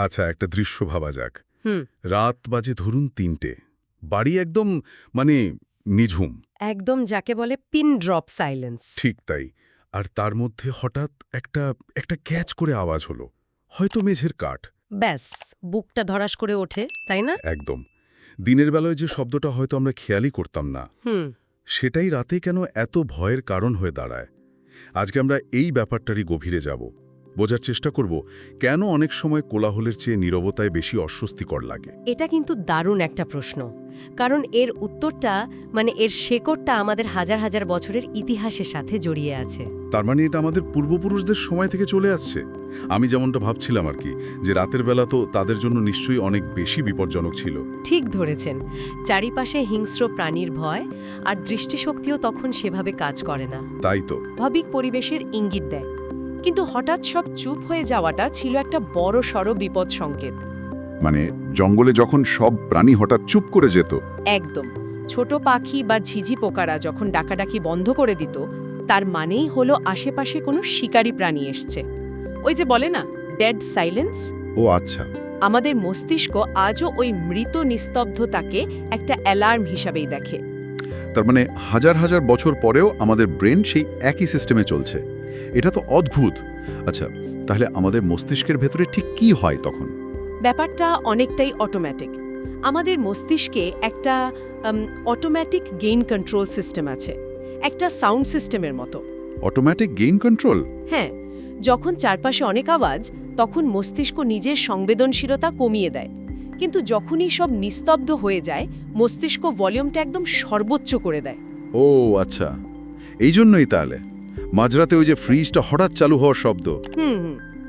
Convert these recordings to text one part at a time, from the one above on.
আচ্ছা একটা দৃশ্য ভাবা যাক। হুম। রাত বাজে ধরুন তিনটে। বাড়ি একদম মানে নিঝুম। একদম যাকে বলে পিন ড্রপ সাইলেন্স। ঠিক তাই। আর তার মধ্যে হঠাৎ একটা একটা ক্যাচ করে আওয়াজ হলো। হয়তো মেঝের কাঠ। ব্যাস বুকটা ধরাস করে ওঠে তাই না? একদম। দিনের বেলায় যে শব্দটা হয়তো আমরা খেয়ালই করতাম না। হুম। সেটাই রাতে কেন এত ভয়ের কারণ হয়ে দাঁড়ায়? আজকে আমরা এই ব্যাপারটারই গভীরে যাব। বোঝার চেষ্টা করব কেন অনেক সময় কোলাহলের চেয়ে নীরবতায় বেশি অস্বস্তিকর লাগে? এটা কিন্তু দারুণ একটা প্রশ্ন। কারণ এর উত্তরটা মানে এর শেকড়টা আমাদের হাজার হাজার বছরের ইতিহাসের সাথে জড়িয়ে আছে। তার মানে এটা আমাদের পূর্বপুরুষদের সময় থেকে চলে আসছে? আমি যেমনটা ভাবছিলাম আর কি যে রাতের বেলা তো তাদের জন্য নিশ্চয়ই অনেক বেশি বিপজ্জনক ছিল। ঠিক ধরেছেন। চারিপাশে হিংস্র প্রাণীর ভয় আর দৃষ্টিশক্তিও তখন সেভাবে কাজ করে না। তাই তো। স্বাভাবিক পরিবেশের ইঙ্গিত দেয়। কিন্তু হঠাৎ সব চুপ হয়ে যাওয়াটা ছিল একটা বড় সড় বিপদ সংকেত। মানে জঙ্গলে যখন সব প্রাণী হঠাৎ চুপ করে যেত। একদম। ছোট পাখি বা ঝিঝি পোকারা যখন ডাকাডাকি বন্ধ করে দিত তার মানেই হলো আশেপাশে কোনো শিকারী প্রাণী এসছে। ওই যে বলে না ডেড সাইলেন্স ও আচ্ছা। আমাদের মস্তিষ্ক আজও ওই মৃত নিস্তব্ধতাকে একটা অ্যালার্ম হিসাবেই দেখে। তার মানে হাজার হাজার বছর পরেও আমাদের ব্রেন সেই একই সিস্টেমে চলছে। এটা তো অদ্ভুত। আচ্ছা তাহলে আমাদের মস্তিষ্কের ভেতরে ঠিক কি হয় তখন? ব্যাপারটা অনেকটাই অটোমেটিক আমাদের মস্তিষ্কে একটা অটোমেটিক গেইন কন্ট্রোল সিস্টেম আছে। একটা সাউন্ড সিস্টেমের মতো। অটোমেটিক গেইন কন্ট্রোল হ্যাঁ যখন চারপাশে অনেক আওয়াজ তখন মস্তিষ্ক নিজের সংবেদনশীলতা কমিয়ে দেয়। কিন্তু যখনই সব নিস্তব্ধ হয়ে যায় মস্তিষ্ক ভলিউমটা একদম সর্বোচ্চ করে দেয়। ও আচ্ছা। এই জন্যই তাহলে। মাঝরাতে ওই যে ফ্রিজটা হঠাৎ চালু হওয়ার শব্দ।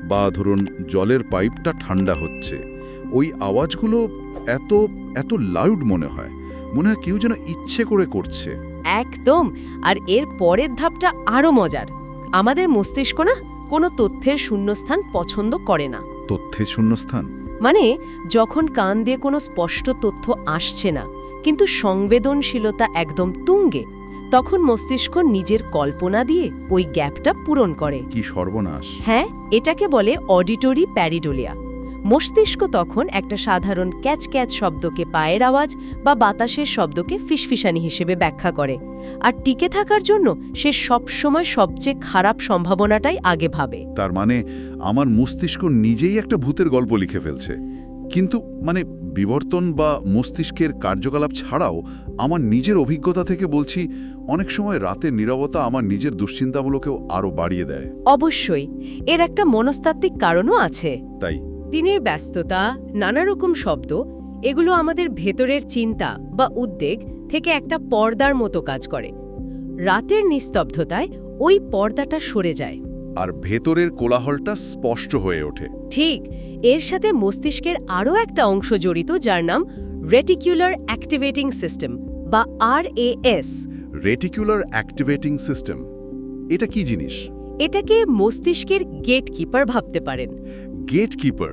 বা ধরুন জলের পাইপটা ঠান্ডা হচ্ছে। ওই আওয়াজগুলো এত এত লাউড মনে হয়। মনে হয় কেউ যেন ইচ্ছে করে করছে। একদম। আর এর পরের ধাপটা আরও মজার। আমাদের মস্তিষ্ক না কোনো তথ্যের শূন্যস্থান পছন্দ করে না। তথ্যের শূন্যস্থান? মানে যখন কান দিয়ে কোনো স্পষ্ট তথ্য আসছে না কিন্তু সংবেদনশীলতা একদম তুঙ্গে। তখন মস্তিষ্ক নিজের কল্পনা দিয়ে ওই গ্যাপটা পূরণ করে। কি সর্বনাশ। হ্যাঁ এটাকে বলে অডিটরি প্যারিডোলিয়া। মস্তিষ্ক তখন একটা সাধারণ ক্যাচ ক্যাচ শব্দকে পায়ের আওয়াজ বা বাতাসের শব্দকে ফিসফিসানি হিসেবে ব্যাখ্যা করে। আর টিকে থাকার জন্য সে সবসময় সবচেয়ে খারাপ সম্ভাবনাটাই আগে ভাবে। তার মানে আমার মস্তিষ্ক নিজেই একটা ভূতের গল্প লিখে ফেলছে। কিন্তু মানে বিবর্তন বা মস্তিষ্কের কার্যকলাপ ছাড়াও আমার নিজের অভিজ্ঞতা থেকে বলছি অনেক সময় রাতের নীরবতা আমার নিজের দুশ্চিন্তাগুলোকেও আরও বাড়িয়ে দেয়। অবশ্যই এর একটা মনস্তাত্ত্বিক কারণও আছে। তাই। দিনের ব্যস্ততা নানা রকম শব্দ এগুলো আমাদের ভেতরের চিন্তা বা উদ্বেগ থেকে একটা পর্দার মতো কাজ করে। রাতের নিস্তব্ধতায় ওই পর্দাটা সরে যায়। আর ভেতরের কোলাহলটা স্পষ্ট হয়ে ওঠে। ঠিক এর সাথে মস্তিষ্কের আরও একটা অংশ জড়িত যার নাম রেটিকুলার অ্যাক্টিভেটিং সিস্টেম বা আরএএস রেটিকুলার অ্যাক্টিভেটিং সিস্টেম এটা কি জিনিস? এটাকে মস্তিষ্কের গেটকিপার ভাবতে পারেন। গেটকিপার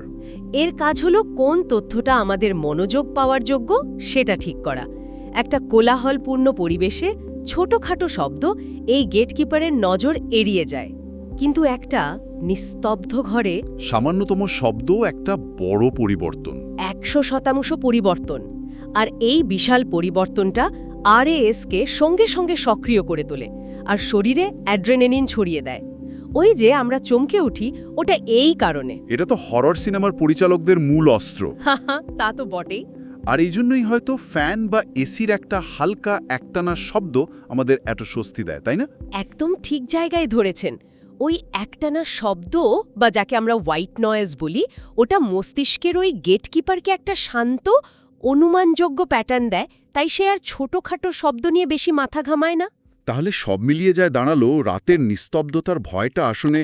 এর কাজ হলো কোন তথ্যটা আমাদের মনোযোগ পাওয়ার যোগ্য সেটা ঠিক করা। একটা কোলাহলপূর্ণ পরিবেশে ছোটখাটো শব্দ এই গেটকিপারের নজর এড়িয়ে যায়। কিন্তু একটা নিস্তব্ধ ঘরে সামান্যতম শব্দও একটা বড় পরিবর্তন। একশো শতাংশ পরিবর্তন। আর এই বিশাল পরিবর্তনটা আরএএসকে সঙ্গে সঙ্গে সক্রিয় করে তোলে আর শরীরে অ্যাড্রেনেনিন ছড়িয়ে দেয়। ওই যে আমরা চমকে উঠি ওটা এই কারণে। এটা তো হরর সিনেমার পরিচালকদের মূল অস্ত্র। তা তো বটেই। আর এই জন্যই হয়তো ফ্যান বা এসির একটা হালকা একটানা শব্দ আমাদের এত স্বস্তি দেয় তাই না? একদম ঠিক জায়গায় ধরেছেন। ওই একটানা শব্দ বা যাকে আমরা হোয়াইট নয়েজ বলি ওটা মস্তিষ্কের ওই গেটকিপারকে একটা শান্ত অনুমানযোগ্য প্যাটার্ন দেয়। তাই সে আর ছোটখাটো শব্দ নিয়ে বেশি মাথা ঘামায় না। তাহলে সব মিলিয়ে যায় দাঁড়াল রাতের নিস্তব্ধতার ভয়টা আসলে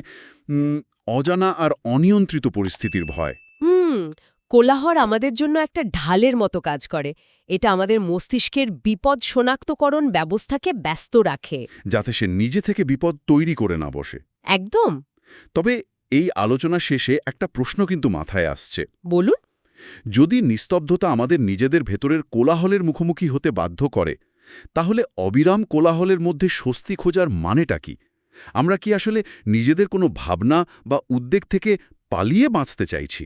অজানা আর অনিয়ন্ত্রিত পরিস্থিতির ভয়। হুম কোলাহর আমাদের জন্য একটা ঢালের মতো কাজ করে। এটা আমাদের মস্তিষ্কের বিপদ শনাক্তকরণ ব্যবস্থাকে ব্যস্ত রাখে। যাতে সে নিজে থেকে বিপদ তৈরি করে না বসে। একদম। তবে এই আলোচনা শেষে একটা প্রশ্ন কিন্তু মাথায় আসছে। বলুন। যদি নিস্তব্ধতা আমাদের নিজেদের ভেতরের কোলাহলের মুখোমুখি হতে বাধ্য করে তাহলে অবিরাম কোলাহলের মধ্যে স্বস্তি খোঁজার মানেটা কি? আমরা কি আসলে নিজেদের কোনো ভাবনা বা উদ্বেগ থেকে পালিয়ে বাঁচতে চাইছি?